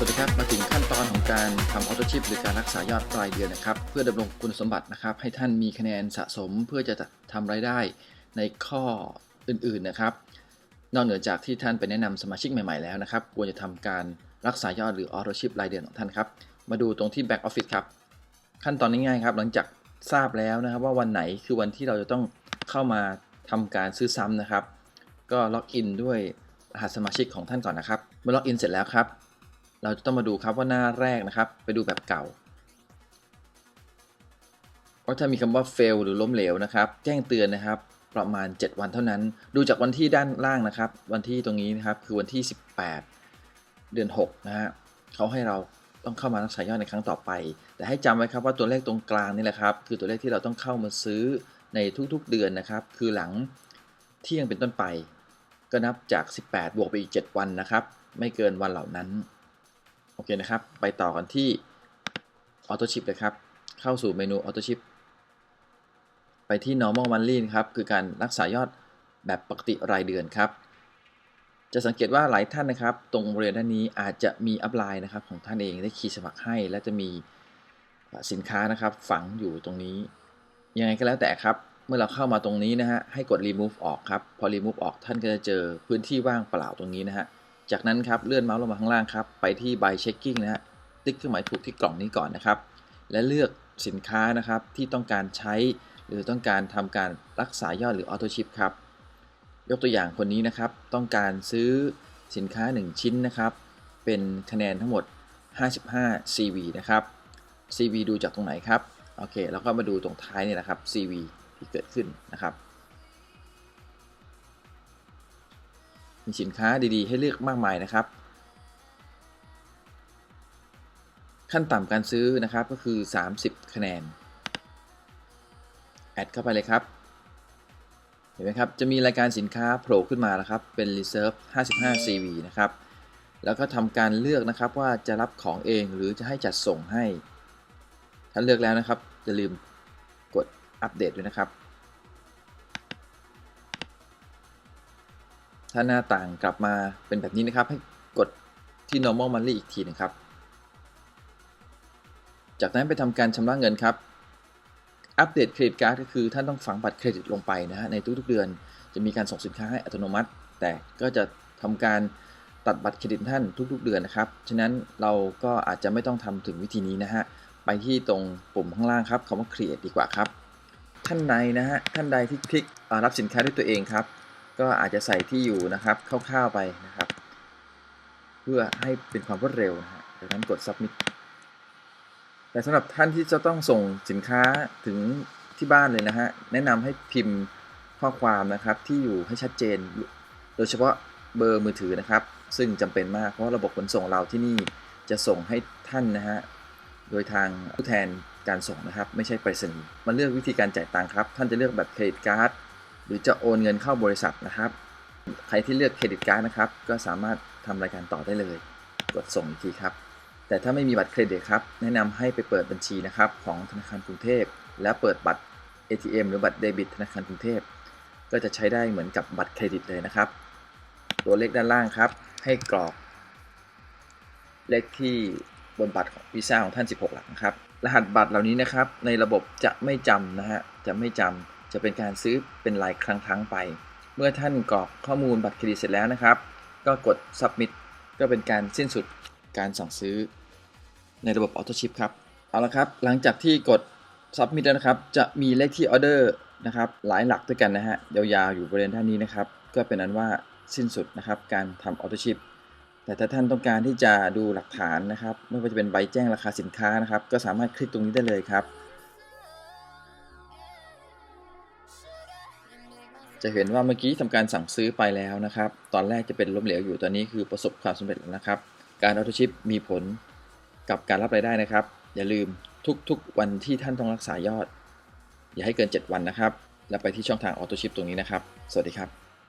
สวัสดีครับมาถึงขั้นตอนของการทำออโตชิปหรือการรักษายอดรายเดือนนะครับ เพื่อดำรงคุณสมบัตินะครับ ให้ท่านมีคะแนนสะสมเพื่อจะทำรายได้ในข้ออื่นๆนะครับ นอกเหนือจากที่ท่านไปแนะนำสมาชิกใหม่ๆแล้วนะครับ ควรจะทำการรักษายอดหรือออโตชิปรายเดือนของท่านครับ มาดูตรงที่ Back Office ครับ ขั้นตอนง่ายๆครับ หลังจากทราบแล้วนะครับ ว่าวันไหนคือวันที่เราจะต้องเข้ามาทำการซื้อซ้ำนะครับ ก็ล็อกอินด้วยรหัสสมาชิกของท่านก่อนนะครับ เมื่อล็อกอินเสร็จแล้วครับ เราจะต้องมาดูครับว่าหน้าแรกนะครับ ไปดูแบบเก่า ก็ถ้ามีคำว่า fail หรือล้มเหลวนะครับ แจ้งเตือนนะครับ ประมาณ 7 วันเท่านั้น ดูจากวันที่ด้านล่างนะครับ วันที่ตรงนี้นะครับคือวันที่ 18 เดือน6นะฮะเขาให้เราต้องเข้ามารักษายอดในครั้งต่อไป แต่ให้จำไว้ครับว่าตัวเลขตรงกลางนี่แหละครับ คือตัวเลขที่เราต้องเข้ามาซื้อในทุกๆเดือนนะครับ คือหลังเที่ยงเป็นต้นไป ก็นับจาก 18 บวกไปอีก 7 วันนะครับ ไม่เกินวันเหล่านั้น โอเคนะครับ ไปต่อกันที่ Auto Ship เลยครับ เข้าสู่เมนู Auto Ship ไปที่ normal monthly นครับ คือการรักษายอดแบบปกติรายเดือนครับ จะสังเกตว่าหลายท่านนะครับ ตรงบริเวณด้านนี้อาจจะมีอัพไลน์นะครับของท่านเองได้คีย์สมัครให้ และจะมีสินค้านะครับ ฝังอยู่ตรงนี้ ยังไงก็แล้วแต่ครับ เมื่อเราเข้ามาตรงนี้นะฮะ ให้กด remove ออกครับ พอ remove ออกท่านก็จะเจอพื้นที่ว่างเปล่าตรงนี้นะฮะ จากนั้นครับเลื่อนเมาส์ลงมาข้างล่างครับไปที่ by checking นะฮะติ๊กเครื่องหมายถูกที่กล่องนี้ก่อนนะครับ และเลือกสินค้านะครับที่ต้องการใช้ หรือต้องการทำการรักษายอดหรือ auto ship ครับยกตัวอย่างคนนี้นะครับ ต้องการซื้อสินค้า 1 ชิ้นนะครับ เป็นคะแนนทั้งหมด 55 CV นะครับ CV ดูจากตรงไหนครับ โอเค แล้วก็มาดูตรงท้ายนี่นะครับ CV ที่เกิดขึ้นนะครับ มีสินค้าดีๆ ให้เลือกมากมายนะครับ ขั้นต่ำการซื้อนะครับก็คือ 30 คะแนน แอดเข้าไปเลยครับ เห็นไหมครับ จะมีรายการสินค้าโผล่ขึ้นมาแล้วครับ เป็น Reserve 55 CV นะครับ แล้วก็ทำการเลือกนะครับว่าจะรับของเองหรือจะให้จัดส่งให้ ถ้าเลือกแล้วนะครับอย่าลืมกดอัปเดตด้วยนะครับ ถ้าหน้าต่างกลับมาเป็นแบบนี้นะครับ ให้กดที่ normal monthly อีกทีหนึงครับ จากนั้นไปทำการชำระเงินครับ อัปเดตเครดิตการ์ดก็คือท่านต้องฝังบัตรเครดิตลงไปนะฮะในทุกๆเดือนจะมีการส่งสินค้าให้อัตโนมัติ แต่ก็จะทำการตัดบัตรเครดิตท่านทุก ๆ เดือนนะครับ ฉะนั้นเราก็อาจจะไม่ต้องทำถึงวิธีนี้นะฮะ ไปที่ตรงปุ่มข้างล่างครับคำว่า create ดีกว่าครับ ท่านใดนะฮะ ท่านใดที่คลิกรับสินค้าด้วยตัวเองครับ ก็อาจจะใส่ที่อยู่นะครับคร่าวๆไปนะครับ เพื่อให้เป็นความรวดเร็วนะฮะจากนั้นกด submit แต่สำหรับท่านที่จะต้องส่งสินค้าถึงที่บ้านเลยนะฮะแนะนำให้พิมพ์ข้อความนะครับที่อยู่ให้ชัดเจน โดยเฉพาะเบอร์มือถือนะครับ ซึ่งจำเป็นมากเพราะระบบขนส่งเราที่นี่จะส่งให้ท่านนะฮะโดยทางผู้แทนการส่งนะครับ ไม่ใช่ไปรษณีย์มาเลือกวิธีการจ่ายตังค์ครับ ท่านจะเลือกแบบเครดิตการ์ด หรือจะโอนเงินเข้าบริษัทนะครับ ใครที่เลือกเครดิตการ์ดนะครับ ก็สามารถทำรายการต่อได้เลย กดส่งอีกทีครับ แต่ถ้าไม่มีบัตรเครดิตครับ แนะนำให้ไปเปิดบัญชีนะครับของธนาคารกรุงเทพ และเปิดบัตร ATM หรือบัตรเดบิตธนาคารกรุงเทพ ก็จะใช้ได้เหมือนกับบัตรเครดิตเลยนะครับ ตัวเลขด้านล่างครับ ให้กรอก เลขที่บนบัตรของวีซ่าของท่าน 16 หลักนะครับ รหัสบัตรเหล่านี้นะครับ ในระบบจะไม่จำนะฮะ จะไม่จำ จะเป็นการซื้อเป็นรายครั้งทั้งๆไป เมื่อท่านกรอกข้อมูลบัตรเครดิตเสร็จแล้วนะครับ ก็กด submit ก็เป็นการสิ้นสุดการสั่งซื้อในระบบ Auto Ship ครับ เอาละครับ หลังจากที่กด submit แล้วนะครับ จะมีเลขที่ออเดอร์นะครับหลายหลักด้วยกันนะฮะ ยาวๆ อยู่บริเวณด้านนี้นะครับ ก็เป็นนั้นว่าสิ้นสุดนะครับการทำ Auto Ship แต่ถ้าท่านต้องการที่จะดูหลักฐานนะครับ ไม่ว่าจะเป็นใบแจ้งราคาสินค้านะครับ ก็สามารถคลิกตรงนี้ได้เลยครับ จะเห็นว่าเมื่อกี้ทำการสั่งซื้อไปแล้วนะครับ ตอนแรกจะเป็นล้มเหลวอยู่ตอนนี้คือประสบความสำเร็จแล้วนะครับ การออโตชิปมีผลกับการรับรายได้นะครับ อย่าลืมทุกๆวันที่ท่านต้องรักษายอด อย่าให้เกิน 7 วันนะครับ แล้วไปที่ช่องทางออโตชิปตรงนี้นะครับ สวัสดีครับ